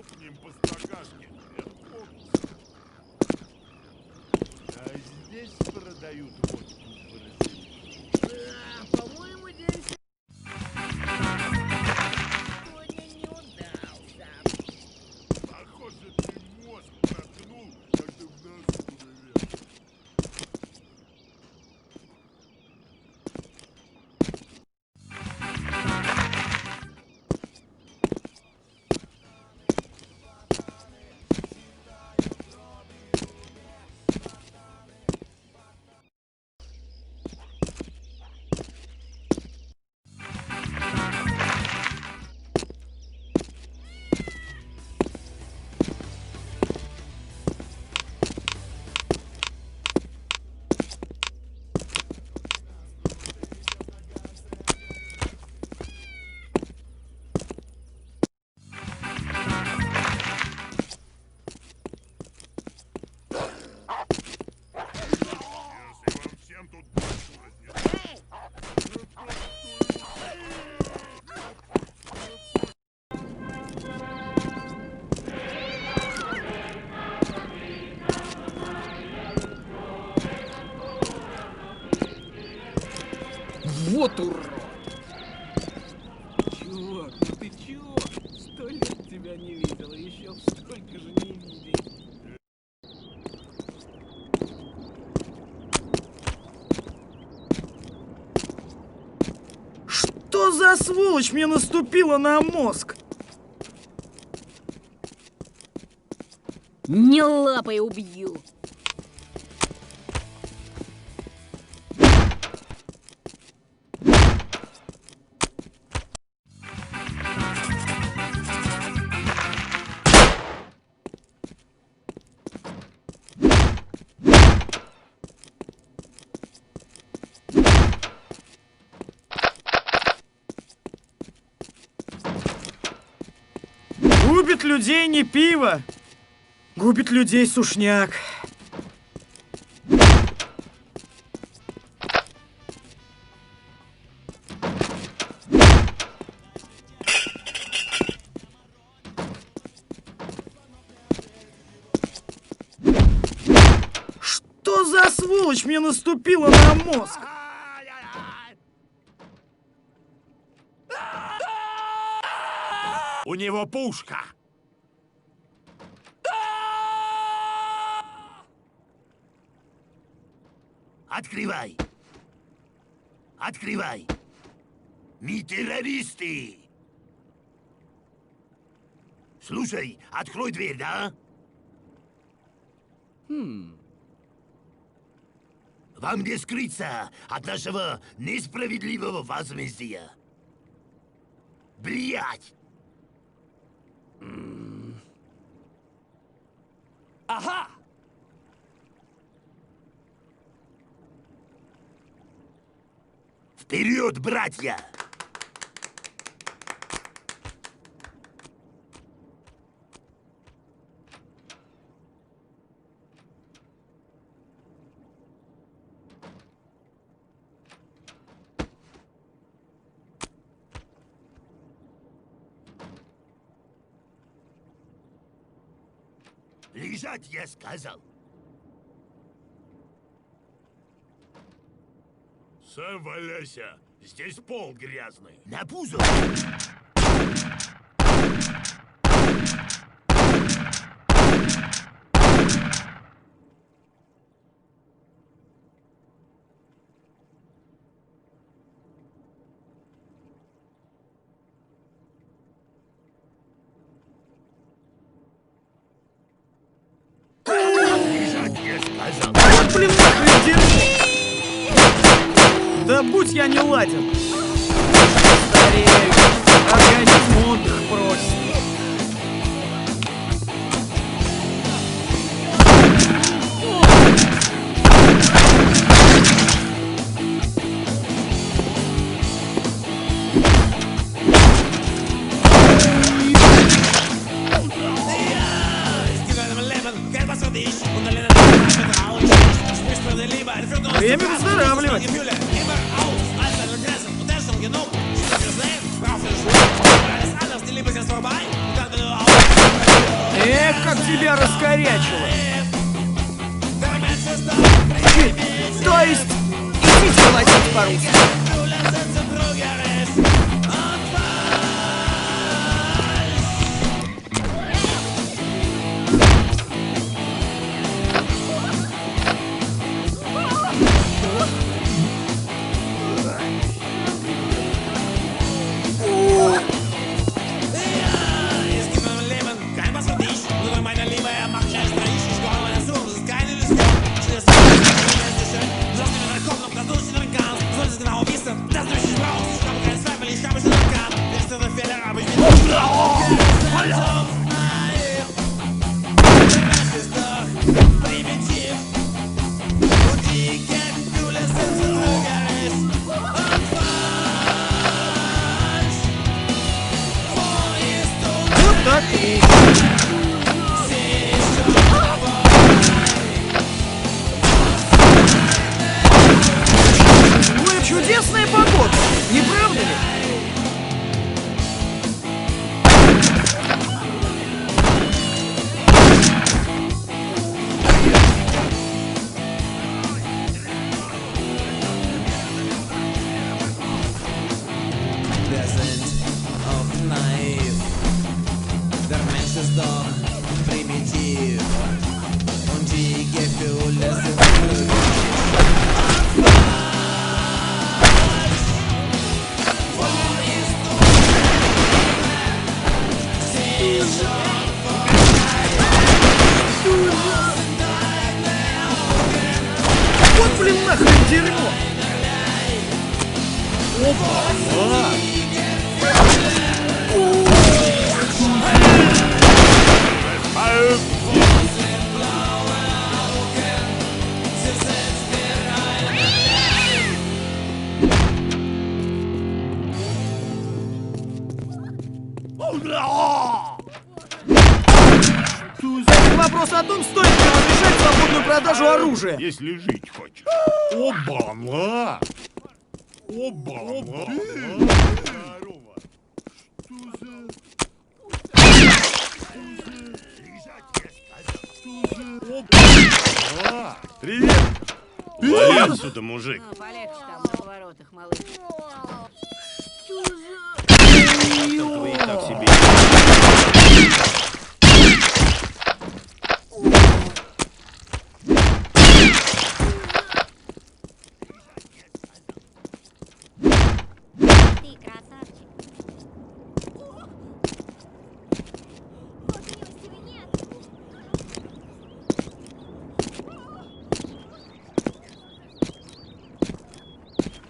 лопнем по стакашке. А здесь продают водку в Бразилии. Вот урод! Чувак, ну ты чего? Сто лет тебя не видел, и еще столько же не видеть. Что за сволочь мне наступила на мозг? Не лапой убью. Губит людей не пиво. Губит людей сушняк. Что за сволочь мне наступила на мозг? У него пушка. Открывай. Открывай. Мы террористы. Слушай, открой дверь, да? Хм, Вам не скрыться от нашего несправедливого возмездия. Блять! Ага! Вперед, братья! Лежать, я сказал. Сам валяйся. Здесь пол грязный. На пузо. Будь я не ладен. Старею. Организм отдых. Время выздоравливать. Эх, как тебя раскорячило. То есть, идите молотить по-русски. Вот, блин, нахрен дерьмо! Опа! А! Разрешать свободную продажу оружия. Если жить хочешь. Обана! Обана! Здорово! Опа! Привет! Вали отсюда, мужик! Ну, полегче там на поворотах, малыш. Там твои так себе.